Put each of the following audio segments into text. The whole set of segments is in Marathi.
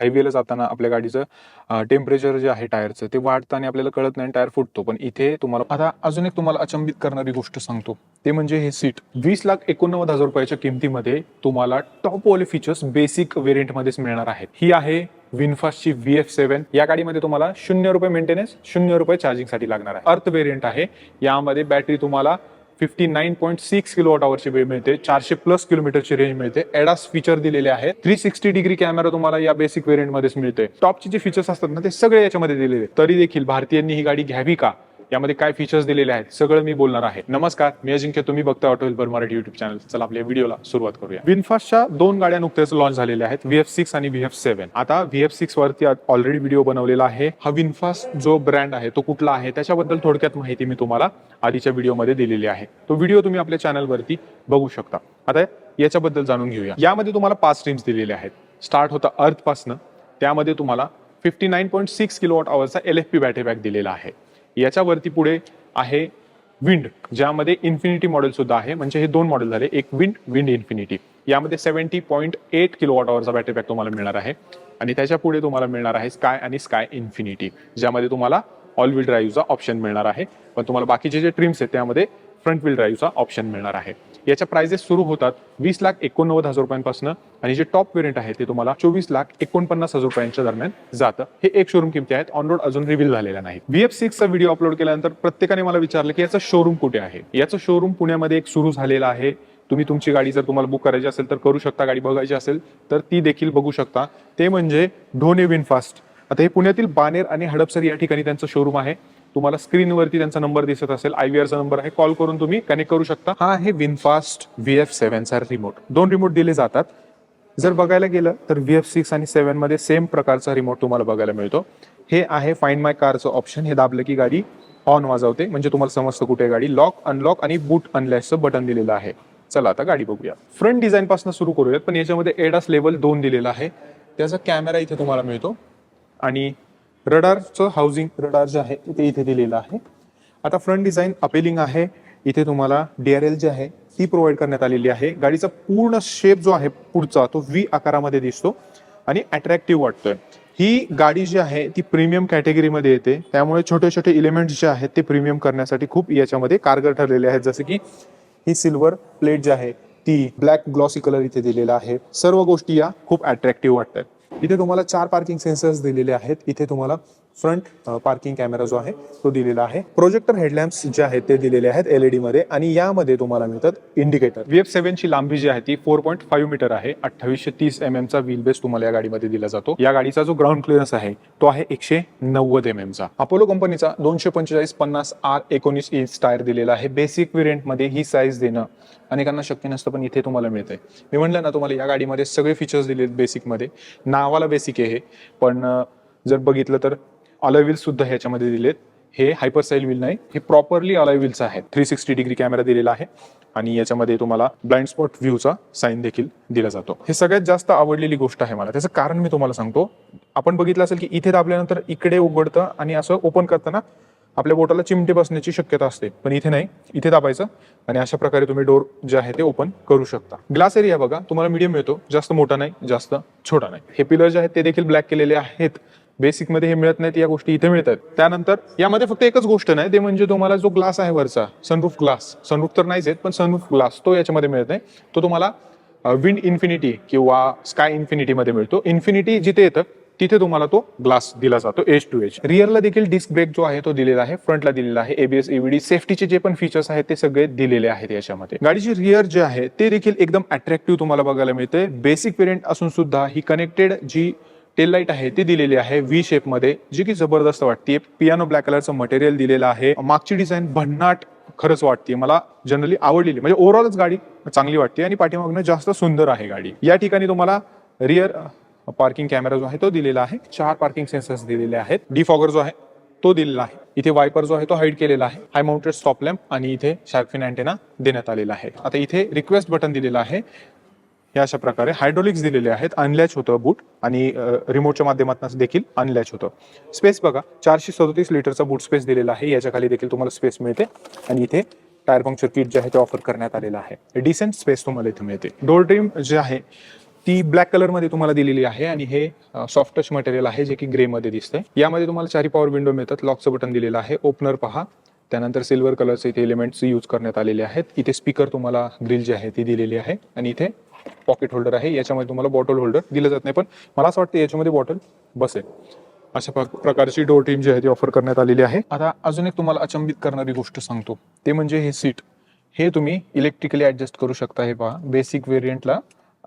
हायवेला जाताना आपल्या गाडीचं टेम्परेचर जे आहे टायरचं ते वाढतं आणि आपल्याला कळत नाही टायर फुटतो. पण इथे तुम्हाला आता अजून एक तुम्हाला अचंबित करणारी गोष्ट सांगतो. ते म्हणजे हे सीट वीस लाख एकोणनव्वद हजार रुपयाच्या किमतीमध्ये तुम्हाला टॉप वाले फीचर्स बेसिक व्हेरियंटमध्येच मिळणार आहेत. ही आहे विनफास्टची व्ही एफ सेव्हन या गाडीमध्ये तुम्हाला शून्य रुपये मेंटेनन्स शून्य रुपये चार्जिंगसाठी लागणार आहे. अर्थ व्हेरियंट आहे. यामध्ये बॅटरी तुम्हाला fifty nine point six kilo watt वेळ मिळते. चारशे प्लस किलोमीटरची रेंज मिळते. एडास फीचर दिलेले आहेत. थ्री सिक्स्टी डिग्री कॅमेरा तुम्हाला या बेसिक व्हेरियंट मध्येच मिळते. टॉपचे जे फीचर्स असतात ना ते सगळे याच्यामध्ये दिलेले तरी देखील भारतीयांनी ही गाडी घ्यावी का? यामध्ये काय फीचर्स दिलेले आहेत सगळं मी बोलणार आहे. नमस्कार मी अजिंक्य तुम्ही बघता auto helper Marathi YouTube channel चला आपल्या व्हिडिओला सुरुवात करूया. विनफास्टच्या दोन गाड्या नुकत्याच लॉन्च झालेल्या आहेत व्हीएफ सिक्स आणि व्हीएफ सेव्हन आता व्हीएफ सिक्स वरती ऑलरेडी व्हिडिओ बनवलेला आहे. हा विनफास्ट जो ब्रँड आहे तो कुठला आहे त्याच्याबद्दल थोडक्यात माहिती मी तुम्हाला आधीच्या व्हिडिओमध्ये दिलेली आहे. तो व्हिडिओ तुम्ही आपल्या चॅनलवरती बघू शकता. आता याच्याबद्दल जाणून घेऊया. यामध्ये तुम्हाला पाच स्ट्रीम्स दिलेले आहेत. स्टार्ट होता अर्थपासनं त्यामध्ये तुम्हाला fifty nine point six kilowatt आवरचा L F P battery pack दिलेला आहे. याच्यावरती पुढे आहे विंड ज्यामध्ये इन्फिनिटी मॉडेल सुद्धा आहे. म्हणजे हे दोन मॉडेल झाले. एक विंड विंड इन्फिनिटी यामध्ये seventy point eight kilo watt आवरचा battery pack तुम्हाला मिळणार आहे. आणि त्याच्या पुढे तुम्हाला मिळणार आहे स्काय आणि स्काय इन्फिनिटी ज्यामध्ये तुम्हाला ऑल व्हील ड्राईव्हचा ऑप्शन मिळणार आहे. पण तुम्हाला बाकीचे जे ट्रिम्स आहेत त्यामध्ये फ्रंट व्हील ड्राईव्हचा ऑप्शन मिळणार आहे. याच्या प्राइजेस सुरू होतात वीस लाख एकोणनव्वद हजार रुपयांपासून आणि जे टॉप वेरियंट आहे ते तुम्हाला चोवीस लाख एकोणपन्नास हजार रुपयांच्या दरम्यान जातं. हे एक शोरूम किमती आहेत. ऑन रोड अजून रिव्हील झालेला नाही व्हीएफ सिक्सचा व्हिडिओ अपलोड केल्यानंतर प्रत्येकाने मला विचारलं की याचं शोरूम कुठे आहे? याचं शोरूम पुण्यामध्ये एक सुरू झालेलं आहे. तुम्ही तुमची गाडी जर तुम्हाला बुक करायची असेल तर करू शकता. गाडी बघायची असेल तर ती देखील बघू शकता. ते म्हणजे ढोने विनफास्ट आता हे पुण्यातील बानेर आणि हडपसर या ठिकाणी त्यांचं शोरूम आहे. तुम्हाला स्क्रीनवरती त्यांचा नंबर दिसत असेल आय व्ही आरचा नंबर आहे कॉल करून तुम्ही कनेक्ट करू शकता. हा आहे विनफास्ट व्ही एफ सेव्हनचा रिमोट. दोन रिमोट दिले जातात. जर बघायला गेलं तर व्ही एफ सिक्स आणि सेव्हनमध्ये सेम प्रकारचा रिमोट तुम्हाला बघायला मिळतो. हे आहे फाइंड माय कारचं ऑप्शन. हे दाबलं की गाडी ऑन वाजवते. म्हणजे तुम्हाला समजतं कुठे गाडी. लॉक अनलॉक आणि बूट अनलॅशचं बटन दिलेलं आहे. चला आता गाडी बघूया. फ्रंट डिझाईन पासून सुरू करूयात पण याच्यामध्ये एडास लेवल दोन दिलेला आहे. त्याचा कॅमेरा इथे तुम्हाला मिळतो. आणि रडारचं हाऊसिंग रडार जे आहे ते इथे दिलेलं आहे. आता फ्रंट डिझाईन अपेलिंग आहे. इथे तुम्हाला डीआरएल जी आहे ती प्रोव्हाइड करण्यात आलेली आहे. गाडीचा पूर्ण शेप जो आहे पुढचा तो व्ही आकारामध्ये दिसतो आणि अट्रॅक्टिव्ह वाटतोय. ही गाडी जी आहे ती प्रीमियम कॅटेगरीमध्ये येते. त्यामुळे छोटे छोटे इलिमेंट्स जे आहेत ते प्रीमियम करण्यासाठी खूप याच्यामध्ये कारगर ठरलेले आहेत. जसं की ही सिल्वर प्लेट जी आहे ती ब्लॅक ग्लॉसी कलर इथे दिलेला आहे. सर्व गोष्टी या खूप अट्रॅक्टिव्ह वाटतात इथे तुम्हाला चार पार्किंग सेन्सर्स दिलेले आहेत. इथे तुम्हाला फ्रंट पार्किंग कॅमेरा जो आहे तो दिलेला आहे. प्रोजेक्टर हेडलॅम्प्स जे आहेत ते दिलेले आहेत एलईडी मध्ये आणि यामध्ये तुम्हाला मिळतात इंडिकेटर व्ही एफ सेव्हन लांबी जी आहे ती फोर पॉईंट फाईव्ह मीटर आहे. अठ्ठावीसशे तीस एम चा व्हील बेस तुम्हाला या गाडीमध्ये दिला जातो. या गाडीचा जो ग्राउंड क्लिअरन्स आहे तो आहे एकशे नव्वद एम एम चा. अपोलो कंपनीचा दोनशे पंचेचाळीस पन्नास आर एकोणीस e इंच टायर दिलेला आहे. बेसिक व्हेरियंटमध्ये ही साईज देणं अनेकांना शक्य नसतं पण इथे तुम्हाला मिळतंय. मी म्हणलं ना तुम्हाला या गाडीमध्ये सगळे फीचर्स दिलेत बेसिकमध्ये नावाला बेसिक आहे हे. पण जर बघितलं तर अलॉय व्हील्स सुद्धा ह्याच्यामध्ये दिलेत. हे हायपर साईल व्हील नाही हे प्रॉपरली अलॉय व्हील्स आहे थ्री सिक्स्टी डिग्री कॅमेरा दिलेला आहे. आणि याच्यामध्ये तुम्हाला ब्लाइंड स्पॉट व्ह्यूचा साईन देखील दिला जातो. हे सगळ्यात जास्त आवडलेली गोष्ट आहे मला. त्याचं कारण मी तुम्हाला सांगतो. आपण बघितलं असेल की इथे दाबल्यानंतर इकडे उघडतं आणि असं ओपन करताना आपल्या बोटाला चिमटे बसण्याची शक्यता असते. पण इथे नाही. इथे दाबायचं आणि अशा प्रकारे तुम्ही डोर जे आहे ते ओपन करू शकता. ग्लास एरिया बघा. तुम्हाला मीडियम मिळतो. जास्त मोठा नाही जास्त छोटा नाही. हे पिलर जे आहेत ते देखील ब्लॅक केलेले आहेत. बेसिकमध्ये हे मिळत नाहीत या गोष्टी इथे मिळतात. त्यानंतर यामध्ये फक्त एकच गोष्ट नाही ते म्हणजे तुम्हाला जो ग्लास आहे वरचा सनरूफ ग्लास सनरूफ तर नाहीच आहेत पण सनरूफ ग्लास तो याच्यामध्ये मिळत नाही. तो तुम्हाला विंड इन्फिनिटी किंवा स्काय इन्फिनिटीमध्ये मिळतो. इन्फिनिटी जिथे येतं तिथे तुम्हाला तो ग्लास दिला जातो एज टू एज रिअरला देखील डिस्क ब्रेक जो आहे तो दिलेला आहे फ्रंटला दिलेला आहे एबीएस एव्हीडी सेफ्टीचे जे पण फीचर्स आहेत ते सगळे दिलेले आहेत याच्यामध्ये. गाडीची रिअर जे आहे ते देखील एकदम अट्रॅक्टिव्ह तुम्हाला बघायला मिळते. बेसिक वेरियंट असून सुद्धा ही कनेक्टेड जी टेल लाइट आहे ती दिलेली आहे व्ही शेपमध्ये जी की जबरदस्त वाटते पियानो ब्लॅक कलरचं मटेरियल दिलेलं आहे. मागची डिझाईन भन्नाट खरंच वाटते मला जनरली आवडलेली. म्हणजे ओव्हरऑलच गाडी चांगली वाटते आणि पाठीमागनं जास्त सुंदर आहे गाडी. या ठिकाणी तुम्हाला रिअर पार्किंग कॅमेरा जो आहे तो दिलेला आहे. चार पार्किंग सेन्सर्स दिलेले आहेत. डिफॉगर जो आहे तो दिलेला आहे. इथे वायपर जो आहे तो हाईड केलेला आहे. हाय माउंटेड स्टॉप लॅम्प आणि इथे शार्कफिन अँटेना देण्यात आलेला आहे. आता इथे रिक्वेस्ट बटन दिलेलं आहे. हे अशा प्रकारे हायड्रोलिक्स दिलेले आहेत. अनलॅच होतं बूट आणि रिमोटच्या माध्यमातून देखील अनलॅच होतं. स्पेस बघा चारशे सदोतीस लिटरचा बूट स्पेस दिलेला आहे. याच्या खाली देखील तुम्हाला स्पेस मिळते. आणि इथे टायर पंक्चर किट जे आहे ते ऑफर करण्यात आलेलं आहे. डिसेंट स्पेस तुम्हाला इथे मिळते. डोर ड्रीम जे आहे ती ब्लॅक कलरमध्ये तुम्हाला दिलेली आहे. आणि हे सॉफ्ट टच मटेरियल आहे जे की ग्रेमध्ये दिसते दिसतंय. यामध्ये तुम्हाला चारी पॉवर विंडो मिळतात. लॉकचं बटन दिलेलं आहे. ओपनर पहा. त्यानंतर सिल्वर कलरचे इथे एलिमेंट्स यूज करण्यात आलेले आहेत. इथे स्पीकर तुम्हाला ग्रिल जी आहे ती दिलेली आहे. आणि इथे पॉकेट होल्डर आहे. याच्यामध्ये तुम्हाला बॉटल होल्डर दिलं जात नाही. पण मला असं वाटतं याच्यामध्ये बॉटल बसेल. अशा प्रकारची डोर टीम जी आहे ती ऑफर करण्यात आलेली आहे. आता अजून एक तुम्हाला अचंबित करणारी गोष्ट सांगतो. ते म्हणजे हे सीट हे तुम्ही इलेक्ट्रिकली ऍडजस्ट करू शकता. हे पहा. बेसिक व्हेरियंटला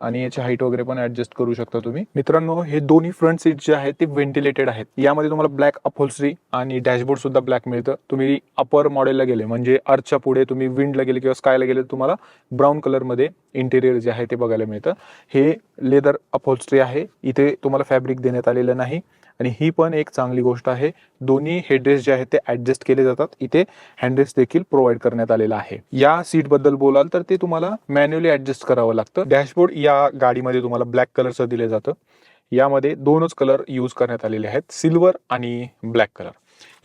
आणि याची हाईट वगैरे पण ऍडजस्ट करू शकता तुम्ही. मित्रांनो हे दोन्ही फ्रंट सीट जे आहेत ते व्हेंटिलेटेड आहेत. यामध्ये तुम्हाला ब्लॅक अपहोल्सरी आणि डॅशबोर्ड सुद्धा ब्लॅक मिळतं. तुम्ही अपर मॉडेलला गेले म्हणजे अर्थच्या पुढे तुम्ही विंडला गेले किंवा स्कायला गेले तुम्हाला ब्राऊन कलरमध्ये इंटेरियर जे आहे ते बघायला मिळतं. हे लेदर अपहोल्स्ट्री आहे. इथे तुम्हाला फॅब्रिक देण्यात आलेलं नाही. आणि ही पण एक चांगली गोष्ट आहे. दोन्ही हेडरेस्ट जे आहेत ते ऍडजस्ट केले जातात. इथे हँडरेस्ट देखील प्रोव्हाइड करण्यात आलेला आहे. या सीटबद्दल बोलाल तर ते तुम्हाला मॅन्युअली ऍडजस्ट करावं लागतं. डॅशबोर्ड या गाडीमध्ये तुम्हाला ब्लॅक कलरचं दिलं जातं. यामध्ये दोनच कलर यूज करण्यात आलेले आहेत. सिल्वर आणि ब्लॅक कलर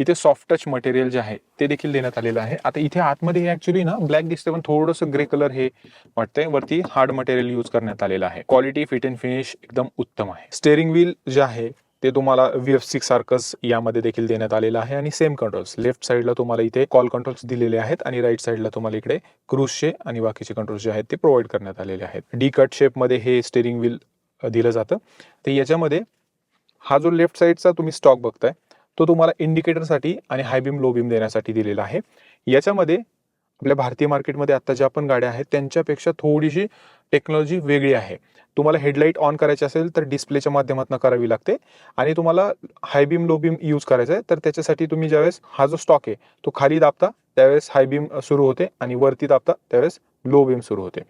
इथे सॉफ्ट टच मटेरियल जे आहे ते देखील देण्यात आलेलं आहे. आता इथे आतमध्ये ऍक्च्युली ना ब्लॅक दिसते पण थोडंसं ग्रे कलर हे वाटतंय. वरती हार्ड मटेरियल यूज करण्यात आलेलं आहे. क्वालिटी फिट अँड फिनिश एकदम उत्तम आहे. स्टेअरिंग व्हील जे आहे ते तुम्हाला व्ही एफ सिक्स सारखंच यामध्ये देखील देण्यात आलेलं आहे आणि सेम कंट्रोल्स लेफ्ट साईडला तुम्हाला इथे कॉल कंट्रोल्स दिलेले आहेत आणि राईट साईडला तुम्हाला इकडे क्रूजचे आणि बाकीचे कंट्रोल्स जे आहेत ते प्रोव्हाइड करण्यात आलेले आहेत. डी कट शेपमध्ये हे स्टेरिंग व्हील दिलं जातं. तर याच्यामध्ये हा जो लेफ्ट साईडचा तुम्ही स्टॉक बघताय तो तुम्हाला इंडिकेटरसाठी आणि हाय बीम लो बीम देण्यासाठी दिलेला आहे. याच्यामध्ये आपल्या भारतीय मार्केटमध्ये आता ज्या पण गाड्या आहेत त्यांच्यापेक्षा थोडीशी टेक्नॉलॉजी वेगळी आहे. तुम्हाला हेडलाईट ऑन करायची असेल तर डिस्प्लेच्या माध्यमातून करावी लागते. आणि तुम्हाला high beam low beam use करायचं आहे तर त्याच्यासाठी तुम्ही ज्यावेळेस हा जो स्टॉक आहे तो खाली दाबता त्यावेळेस हाय बीम सुरू होते आणि वरती दाबता त्यावेळेस लो बीम सुरू होते.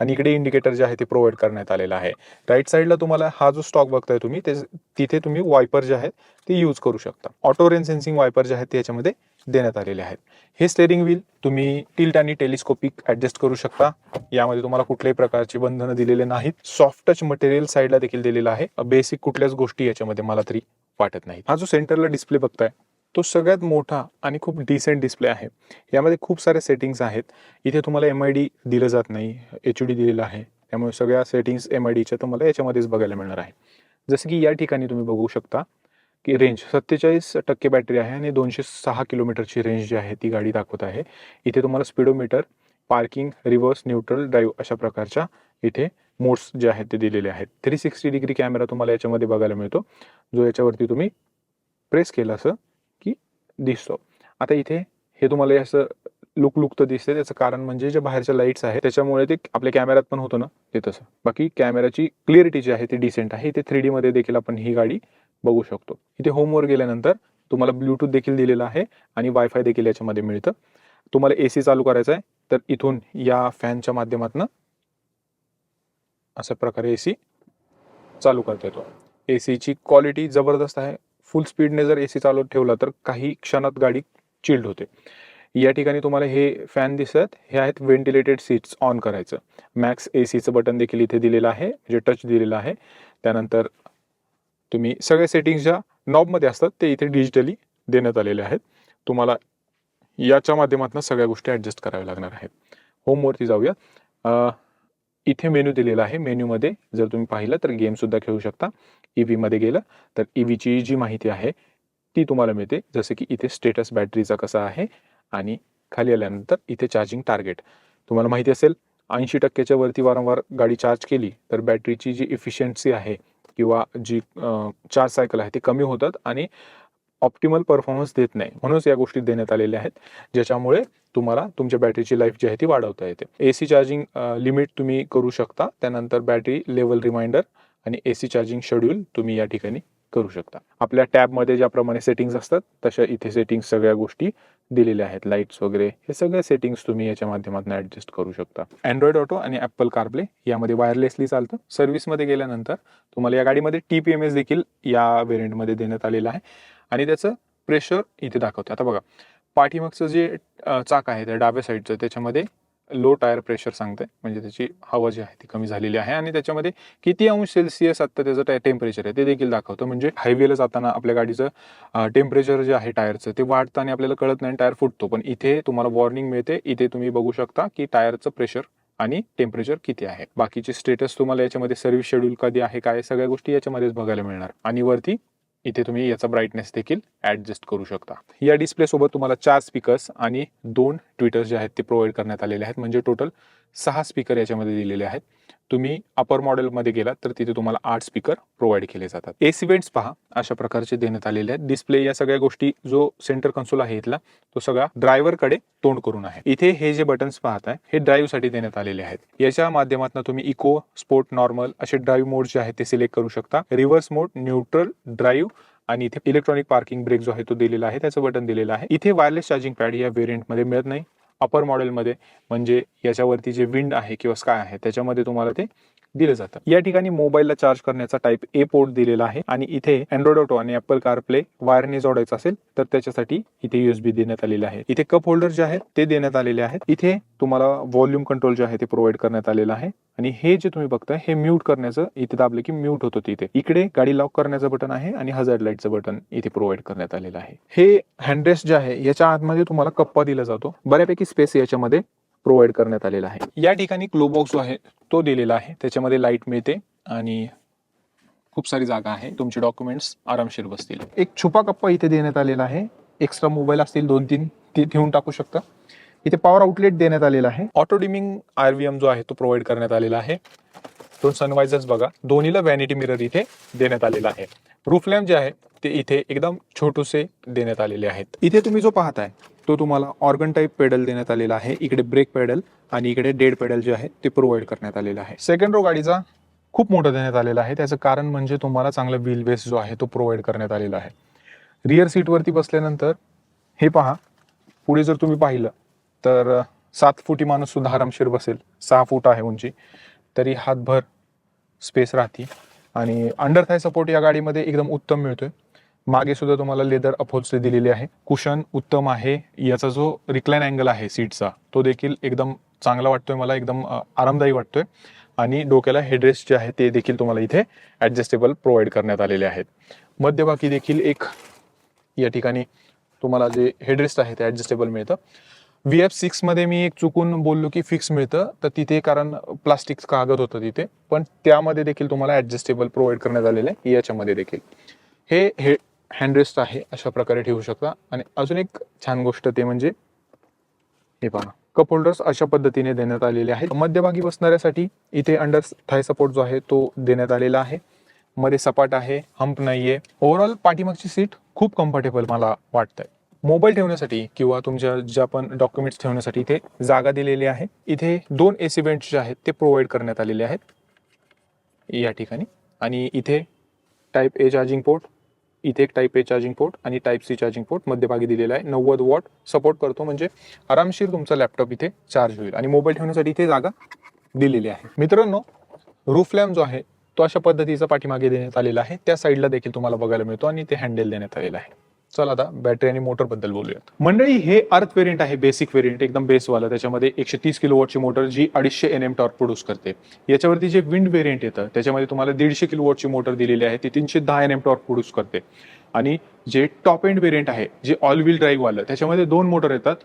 आणि इकडे इंडिकेटर जे आहे ते प्रोव्हाइड करण्यात आलेलं आहे. राईट साईडला तुम्हाला हा जो स्टॉक बघताय तुम्ही ते तिथे तुम्ही वायपर जे आहेत ते यूज करू शकता. ऑटो रेन सेन्सिंग वायपर जे आहेत ते याच्यामध्ये देण्यात आलेले आहेत. हे स्टेरिंग व्हील तुम्ही टिल्ट आणि टेलिस्कोपिक ऍडजस्ट करू शकता. यामध्ये तुम्हाला कुठल्याही प्रकारची बंधनं दिलेले नाहीत. सॉफ्ट टच मटेरियल साईडला देखील दिलेलं आहे. बेसिक कुठल्याच गोष्टी याच्यामध्ये मला तरी वाटत नाही हा जो सेंटरला डिस्प्ले बघताय तो सगळ्यात मोठा आणि खूप डिसेंट डिस्प्ले आहे. यामध्ये खूप सारे सेटिंग्स आहेत. इथे तुम्हाला एम आय डी दिलं जात नाही. एच डी दिलेलं आहे. त्यामुळे सगळ्या सेटिंग्स एम आय डीच्या तुम्हाला याच्यामध्येच बघायला मिळणार आहे. जसं की या ठिकाणी तुम्ही बघू शकता की रेंज सत्तेचाळीस टक्के बॅटरी आहे आणि दोनशे सहा किलोमीटरची रेंज जी आहे ती गाडी दाखवत आहे. इथे तुम्हाला speedometer parking reverse neutral drive अशा प्रकारच्या इथे मोड्स जे आहेत ते दिलेले आहेत. थ्री सिक्स्टी डिग्री कॅमेरा तुम्हाला याच्यामध्ये बघायला मिळतो. जो याच्यावरती तुम्ही प्रेस केला असं दिसतो. आता इथे हे तुम्हाला असं लुक लुक तर दिसते त्याचं कारण म्हणजे जे बाहेरच्या लाईट्स आहेत त्याच्यामुळे ते आपल्या कॅमेऱ्यात पण होतं ना ते तसं. बाकी कॅमेराची क्लिअरिटी जी आहे ती डिसेंट आहे. ते थ्री मध्ये देखील आपण ही गाडी बघू शकतो. इथे होमवर गेल्यानंतर तुम्हाला ब्लूटूथ देखील दिलेलं आहे आणि वायफाय देखील याच्यामध्ये मिळतं. तुम्हाला ए सी चालू करायचं आहे तर इथून या फॅनच्या माध्यमातून अशा प्रकारे ए सी चालू करता येतो. ए सीची क्वालिटी जबरदस्त आहे. फुल स्पीडने जर ए सी चालू ठेवला तर काही क्षणात गाडी चिल्ड होते. या ठिकाणी तुम्हाला हे फॅन दिसत हे आहेत व्हेंटिलेटेड सीट्स ऑन करायचं. मॅक्स ए सीचं बटन देखील इथे दिलेलं आहे म्हणजे जे टच दिलेलं आहे. त्यानंतर तुम्ही सगळ्या सेटिंग्स ज्या नॉबमध्ये असतात ते इथे डिजिटली देण्यात आलेले आहेत. तुम्हाला याच्या माध्यमातून सगळ्या गोष्टी ॲडजस्ट कराव्या लागणार आहेत. होमवरती जाऊया. इथे मेन्यू दिलेला आहे. मेन्यूमध्ये जर तुम्ही पाहिलं तर गेमसुद्धा खेळू शकता. ई गेलं तर ई व्हीची जी माहिती आहे ती तुम्हाला मिळते. जसं की इथे स्टेटस बॅटरीचा कसा आहे आणि खाली आल्यानंतर इथे चार्जिंग टार्गेट तुम्हाला माहिती असेल ऐंशी टक्क्याच्या वरती वारंवार गाडी चार्ज केली तर बॅटरीची जी इफिशियन्सी आहे किंवा जी चार्ज सायकल आहे ती कमी होतात आणि ऑप्टिमल परफॉर्मन्स देत नाही. म्हणूनच या गोष्टी देण्यात आलेल्या आहेत ज्याच्यामुळे तुम्हाला तुमच्या बॅटरीची लाईफ जी आहे ती वाढवता येते. ए सी चार्जिंग लिमिट तुम्ही करू शकता. त्यानंतर बॅटरी लेवल रिमाइंडर आणि ए सी चार्जिंग शेड्यूल तुम्ही या ठिकाणी करू शकता. आपल्या टॅबमध्ये ज्याप्रमाणे सेटिंग्स असतात तशा इथे सेटिंग्स सगळ्या गोष्टी दिलेल्या आहेत. लाईट्स वगैरे हे सगळे सेटिंग्स तुम्ही याच्या माध्यमातून ऍडजस्ट करू शकता. अँड्रॉइड ऑटो आणि ॲपल कारप्ले यामध्ये वायरलेसली चालतं. सर्व्हिसमध्ये गेल्यानंतर तुम्हाला या गाडीमध्ये टी पी एम एस देखील या व्हेरियंटमध्ये देण्यात आलेलं आहे. आणि त्याचं प्रेशर इथे दाखवते आता बघा पाठीमागचं जे चाक आहे त्या डाव्या साईडचं त्याच्यामध्ये लो टायर प्रेशर सांगते. म्हणजे त्याची हवा जी आहे ती कमी झालेली आहे आणि त्याच्यामध्ये किती अंश सेल्सिअस आत्ता त्याचं टेम्परेचर आहे ते देखील दाखवतं. म्हणजे हायवेला जाताना आपल्या गाडीचं टेम्परेचर जे आहे टायरचं ते वाढतं आणि आपल्याला कळत नाही टायर फुटतो. पण इथे तुम्हाला वॉर्निंग मिळते. इथे तुम्ही बघू शकता की टायरचं प्रेशर आणि टेम्परेचर किती आहे. बाकीचे स्टेटस तुम्हाला याच्यामध्ये सर्व्हिस शेड्यूल कधी आहे काय सगळ्या गोष्टी याच्यामध्येच बघायला मिळणार. आणि वरती इथे तुम्ही याचा ब्राईटनेस देखील ऍडजस्ट करू शकता. या डिस्प्ले सोबत तुम्हाला चार स्पीकर्स आणि दोन ट्विटर्स जे आहेत ते प्रोव्हाइड करण्यात आलेले आहेत. म्हणजे टोटल सहा स्पीकर याच्यामध्ये दिलेले आहेत. तुम्ही अपर मॉडेलमध्ये गेलात तर तिथे तुम्हाला आठ स्पीकर प्रोव्हाइड केले जातात. एस इव्हेंट्स पहा अशा प्रकारचे देण्यात आलेले आहेत. डिस्प्ले या सगळ्या गोष्टी जो सेंटर कन्सोल आहे इथला तो सगळा ड्रायव्हरकडे तोंड करून आहे. इथे हे जे बटन्स पाहत आहे हे ड्राईव्हसाठी देण्यात आलेले आहेत. याच्या माध्यमातून तुम्ही इको स्पोर्ट नॉर्मल असे ड्राईव्ह मोड जे आहेत ते सिलेक्ट करू शकता. रिव्हर्स मोड न्यूट्रल ड्राईव्ह आणि इथे इलेक्ट्रॉनिक पार्किंग ब्रेक जो आहे तो दिलेला आहे त्याचं बटन दिलेलं आहे. इथे वायरलेस चार्जिंग पॅड या व्हेरियंटमध्ये मिळत नाही. अपर मॉडेलमध्ये म्हणजे याच्यावरती जे विंड आहे किंवा स्काय आहे त्याच्यामध्ये तुम्हाला ते दिलं जातं. या ठिकाणी मोबाईलला चार्ज करण्याचा टाईप ए पोर्ट दिलेला आहे आणि इथे अँड्रॉइड ऑटो आणि ऍपल कार प्ले वायरने जोडायचं असेल तर त्याच्यासाठी इथे युएसबी देण्यात आलेले आहे. इथे कप होल्डर जे आहेत ते देण्यात आलेले आहेत. इथे तुम्हाला व्हॉल्यूम कंट्रोल जे आहे ते प्रोव्हाइड करण्यात आलेलं आहे. आणि हे जे तुम्ही बघताय हे म्यूट करण्याचं इथे दाबलं की म्यूट होतं तिथे. इकडे गाडी लॉक करण्याचं बटन आहे आणि हजार्ड लाईटचं बटन इथे प्रोव्हाइड करण्यात आलेलं आहे. हे हँडरेस्ट जे आहे याच्या आतमध्ये तुम्हाला कप्पा दिला जातो. बऱ्यापैकी स्पेस याच्यामध्ये प्रोव्हाइड करण्यात आलेला आहे. या ठिकाणी क्लो बॉक्स जो आहे तो दिलेला आहे. त्याच्यामध्ये लाइट मिळते आणि खूप सारी जागा आहे. तुमचे डॉक्युमेंट्स आरामशीर बसतील. एक छुपा कप्पा इथे देण्यात आलेला आहे. एक्स्ट्रा मोबाईल असतील दोन तीन ते ठेवून टाकू शकता. इथे पॉवर आउटलेट देण्यात आलेला आहे. ऑटो डिमिंग आरव्हीएम जो आहे तो प्रोव्हाइड करण्यात आलेला आहे. दोन सनवायझर्स बघा. दोन्हीला व्हॅनिटी मिरर इथे देण्यात आलेला आहे. रूफ लॅम्प जे आहे ते इथे एकदम छोटूसे देण्यात आलेले आहेत. इथे तुम्ही जो पाहताय तो तुम्हाला ऑर्गन टाईप पेडल देण्यात आलेला आहे. इकडे ब्रेक पेडल आणि इकडे डेड पेडल जे आहे ते प्रोव्हाइड करण्यात आलेलं आहे. सेकंड रो गाडीचा खूप मोठं देण्यात आलेला आहे. त्याचं कारण म्हणजे तुम्हाला चांगला व्हील बेस जो आहे तो प्रोव्हाइड करण्यात आलेला आहे. रिअर सीटवरती बसल्यानंतर हे पहा पुढे जर तुम्ही पाहिलं तर सात फुटी माणूस सुद्धा आरामशीर बसेल. सहा फूट आहे उंची. तरी हातभर स्पेस राहते. आणि अंडर थाय सपोर्ट या गाडीमध्ये एकदम उत्तम मिळतोय. मागे सुद्धा तुम्हाला लेदर अपोजचे दिलेली आहे. कुशन उत्तम आहे. याचा जो रिक्लाइन अँगल आहे सीटचा तो देखील एकदम चांगला वाटतोय मला एकदम आरामदायी वाटतोय. आणि डोक्याला हेडरेस्ट जे आहे ते देखील तुम्हाला इथे ऍडजस्टेबल प्रोव्हाइड करण्यात आलेले आहेत. मध्यभागी देखील एक या ठिकाणी तुम्हाला जे हेडरेस्ट आहे ते ऍडजस्टेबल मिळतं. व्ही एफ सिक्समध्ये मी एक चुकून बोललो की फिक्स मिळतं. तर तिथे कारण प्लास्टिक कागद होतं तिथे. पण त्यामध्ये देखील तुम्हाला ऍडजस्टेबल प्रोव्हाइड करण्यात आलेलं आहे. याच्यामध्ये देखील. हे हे हँडरेस्ट आहे अशा प्रकारे ठेवू शकता. आणि अजून एक छान गोष्ट ते म्हणजे हे पहा. कप होल्डर्स अशा पद्धतीने देण्यात आलेले आहेत. मध्यभागी बसणाऱ्यासाठी इथे अंडर थाय सपोर्ट जो आहे तो देण्यात आलेला आहे. मध्ये सपाट आहे हंप नाहीये. ओव्हरऑल पाठीमागची सीट खूप कम्फर्टेबल मला वाटतंय. मोबाईल ठेवण्यासाठी किंवा तुमच्या ज्या पण डॉक्युमेंट्स ठेवण्यासाठी इथे जागा दिलेली आहे. इथे दोन एसी वेंट्स जे आहेत ते प्रोव्हाइड करण्यात आलेले आहेत. या ठिकाणी. आणि इथे टाईप ए चार्जिंग पोर्ट इथे एक टाईप ए चार्जिंग पोर्ट आणि टाईप सी चार्जिंग पोर्ट मध्यभागी दिलेला आहे. नव्वद वॉट सपोर्ट करतो म्हणजे आरामशीर तुमचा लॅपटॉप इथे चार्ज होईल. आणि मोबाईल ठेवण्यासाठी इथे जागा दिलेली आहे. मित्रांनो रूफ लॅम्प जो आहे तो अशा पद्धतीचा पाठीमागे देण्यात आलेला आहे. त्या साईडला देखील तुम्हाला बघायला मिळतो आणि ते हँडल देण्यात आलेलं आहे. चला आता बॅटरी आणि मोटरबद्दल बोलूयात. मंडळी हे अर्थ वेरियंट आहे बेसिक व्हेरियंट एकदम बेसवाला त्याच्यामध्ये एकशे तीस किलो वॉटची मोटर जी अडीचशे एन एम टॉर्क प्रोड्यूस करते. याच्यावरती जे विंड व्हेरियंट येतं त्याच्यामध्ये तुम्हाला दीडशे किलो वॉटची मोटर दिलेली आहे ती तीनशे दहा एन एम टॉर्क प्रोड्यूस करते. आणि जे टॉप एंड व्हेरियंट आहे जे ऑल व्हील ड्राईव्ह आलं त्याच्यामध्ये दोन मोटर येतात.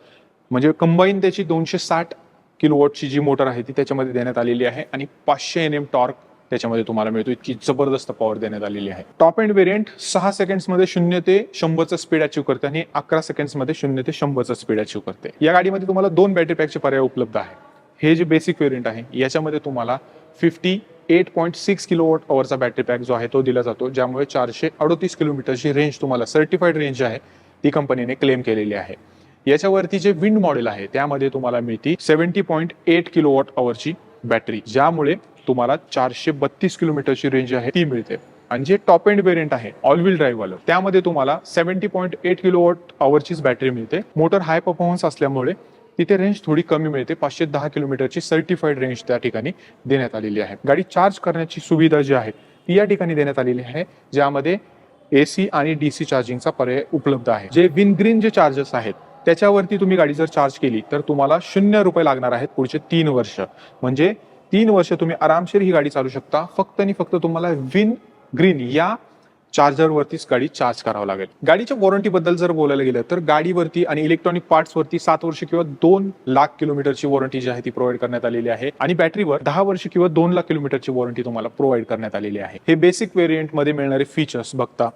म्हणजे कंबाईन त्याची दोनशे साठ किलो वॉटची जी मोटर आहे ती त्याच्यामध्ये देण्यात आलेली आहे. आणि पाचशे एन एम टॉर्क त्याच्यामध्ये तुम्हाला मिळतो. इतकी जबरदस्त पॉवर देण्यात आलेली आहे. टॉप एंड वेरियंट सहा सेकंड्समध्ये शून्य ते शंभरचं स्पीड अचीव करते आणि अकरा सेकंड्समध्ये शून्य ते शंभरचं स्पीड अचीव करते. या गाडीमध्ये तुम्हाला दोन बॅटरी पॅकचे पर्याय उपलब्ध आहे. हे जे बेसिक वेरियंट आहे याच्यामध्ये तुम्हाला fifty eight point six kilowatt अवरचा battery pack जो आहे तो दिला जातो ज्यामुळे चारशे अडोतीस किलोमीटरची रेंज तुम्हाला सर्टिफाईड रेंज आहे ती कंपनीने क्लेम केलेली आहे. याच्यावरती जे विंड मॉडेल आहे त्यामध्ये तुम्हाला मिळती सेव्हन्टी पॉईंट एट किलोवॉट अवरची बॅटरी ज्यामुळे तुम्हाला चारशे बत्तीस किलोमीटरची रेंज आहे ती मिळते. आणि जे टॉप एंड वेरियंट आहे ऑल व्हील ड्राईव्ह वालं त्यामध्ये तुम्हाला सेव्हन्टी पॉईंट एट किलोवॉट अवरचीच बॅटरी मिळते. मोटर हाय परफॉर्मन्स असल्यामुळे तिथे रेंज थोडी कमी मिळते. पाचशे दहा किलोमीटरची सर्टिफाईड रेंज त्या ठिकाणी देण्यात आलेली आहे. गाडी चार्ज करण्याची सुविधा जी आहे ती या ठिकाणी देण्यात आलेली आहे ज्यामध्ये ए सी आणि डी सी चार्जिंगचा पर्याय उपलब्ध आहे. जे विन ग्रीन जे चार्जेस आहेत त्याच्यावरती तुम्ही गाडी जर चार्ज केली तर तुम्हाला शून्य रुपये लागणार आहेत पुढचे तीन वर्ष. म्हणजे तीन वर्ष तुम्ही आरामशीर ही गाडी चालू शकता. फक्त आणि फक्त तुम्हाला विन ग्रीन या चार्जरवरतीच गाडी चार्ज करावं लागेल. गाडीच्या वॉरंटीबद्दल जर बोलायला गेलं तर गाडीवरती आणि इलेक्ट्रॉनिक पार्ट्सवरती सात वर्ष किंवा दोन लाख किलोमीटरची वॉरंटी जी आहे ती प्रोव्हाइड करण्यात आलेली आहे. आणि बॅटरीवर दहा वर्ष किंवा दोन लाख किलोमीटरची वॉरंटी तुम्हाला प्रोव्हाइड करण्यात आलेली आहे. हे बेसिक व्हेरियंटमध्ये मिळणारे फीचर्स बघता.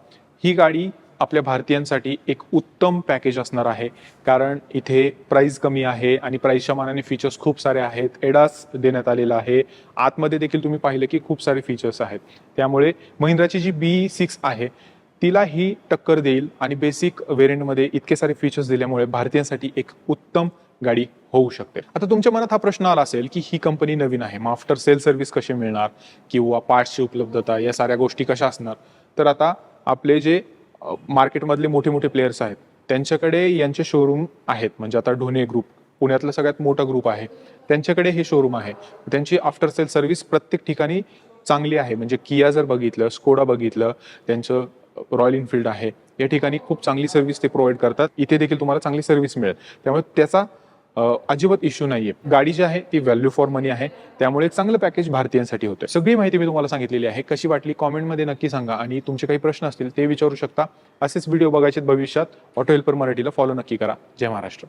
ही गाडी आपल्या भारतीयांसाठी एक उत्तम पॅकेज असणार आहे. कारण इथे प्राईस कमी आहे आणि प्राईसच्या मानाने फीचर्स खूप सारे आहेत. एडास देण्यात आलेला आहे. आतमध्ये देखील तुम्ही पाहिलं की खूप सारे फीचर्स आहेत. त्यामुळे महिंद्राची जी बी सिक्स आहे तिला ही टक्कर देईल आणि बेसिक व्हेरियंटमध्ये इतके सारे फीचर्स दिल्यामुळे भारतीयांसाठी एक उत्तम गाडी होऊ शकते. आता तुमच्या मनात हा प्रश्न आला असेल की ही कंपनी नवीन आहे. मग आफ्टर सेल सर्व्हिस कशी मिळणार? किंवा पार्ट्सची उपलब्धता या साऱ्या गोष्टी कशा असणार? तर आता आपले जे मार्केटमधले मोठे मोठे प्लेयर्स आहेत. त्यांच्याकडे यांचे शोरूम आहेत. म्हणजे आता ढोणे ग्रुप पुण्यातला सगळ्यात मोठा ग्रुप आहे. त्यांच्याकडे हे शोरूम आहे. त्यांची आफ्टर सेल सर्व्हिस प्रत्येक ठिकाणी चांगली आहे. म्हणजे किया जर बघितलं स्कोडा बघितलं त्यांचं रॉयल इनफिल्ड आहे. या ठिकाणी खूप चांगली सर्व्हिस ते प्रोव्हाइड करतात. इथे देखील तुम्हाला चांगली सर्व्हिस मिळेल. त्यामुळे त्याचा अजिबात इश्यू नाहीये. गाडी जी आहे ती व्हॅल्यू फॉर मनी आहे. त्यामुळे एक चांगलं पॅकेज भारतीयांसाठी होतं सगळी माहिती मी तुम्हाला सांगितलेली आहे. कशी वाटली कॉमेंटमध्ये नक्की सांगा आणि तुमचे काही प्रश्न असतील ते विचारू शकता. असेच व्हिडिओ बघायचे भविष्यात. ऑटो हेल्पर मराठीला फॉलो नक्की करा. जय महाराष्ट्र.